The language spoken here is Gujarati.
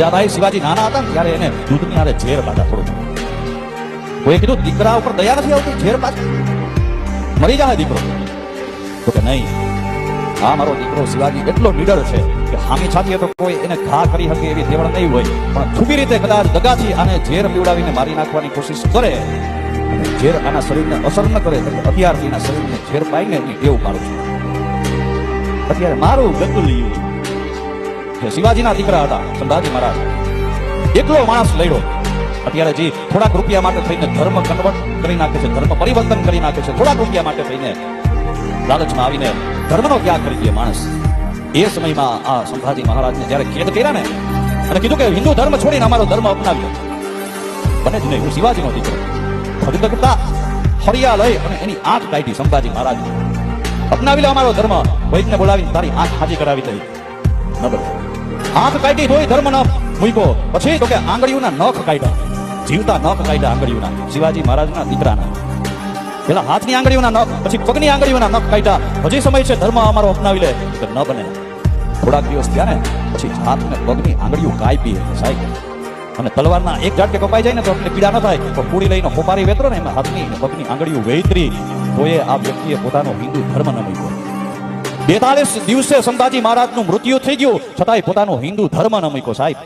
વિજાભાઈ શિવાજી નાના હતા ત્યારે એને દૂધની હારે ઝેર બાધા થોડું કોઈ કીધું, દીકરા ઉપર દયા નથી આવતી, ઝેર બાધા. મરી જાય દીકરો. તો કે, નહીં. આ મારો દીકરો શિવાજી એટલો નીડર છે કે હામી છાતીએ તો કોઈ એને ઘા કરી શકે એવી દેવળ નહીં હોય. પણ છુપી રીતે કદાચ દગાથી આને ઝેર પીવડાવીને મારી નાખવાની કોશિશ કરે ઝેર આના શરીરને અસર ન કરે તો અત્યારથી એના શરીરને ઝેર પાઈને એની ટેવ પાડું છું. અત્યારે મારું ગતુલિયું જે શિવાજીના દીકરા હતા, સંભાજી મહારાજ. એકલો માણસ લડ્યો. અત્યારે જે થોડાક રૂપિયા માટે થઈને ધર્મ કન્વર્ટ કરી નાખે છે, ધર્મ પરિવર્તન કરી નાખે છે, થોડાક રૂપિયા માટે થઈને લાલચમાં આવીને ધર્મનો ત્યાગ કરી દે માણસ. એ સમયમાં આ સંભાજી મહારાજને જ્યારે ખેદ કર્યા ને, અને કીધું કે હિન્દુ ધર્મ છોડીને અમારો ધર્મ અપનાવ્યો. બને જ નહીં, હું શિવાજીનો દીકરો. ભગત કરતા ફરિયા લઈ અને એની આંખ કાઢી સંભાજી મહારાજ. અપનાવી લે અમારો ધર્મ. વૈદને બોલાવીને તારી આંખ હાજી કરાવી દઈ. ન બને. આંખ કાઢી તોય ધર્મ ન મૂકો. પછી તો કે આંગળીઓના નખ કાઢ્યા. જીવતા નખ કાઢ્યા આંગળીઓના. શિવાજી મહારાજના દીકરાના. પેલા હાથની આંગળીઓના નખ, પછી પગની આંગળીઓના નખ કાઢ્યા. હજી સમય છે, ધર્મ અમારો અપનાવી લે. તો ન બને. થોડાક દિવસ ને, પછી હાથ ને પગની આંગળીઓ કાપી સાહેબ, અને તલવારના એક ઝાટકે કપાઈ જાય ને તો આપણે પીડા ન થાય. તો પૂરી લઈને હોપારી વેતરો ને એમાં હાથની પગની આંગળીઓ વેતરી. તો એ આ વ્યક્તિએ પોતાનો હિન્દુ ધર્મ ન મૂક્યો. બેતાલીસ દિવસે સંભાજી મહારાજનું મૃત્યુ થઈ ગયું. છતાંય પોતાનો હિન્દુ ધર્મ ન મૂક્યો સાહેબ.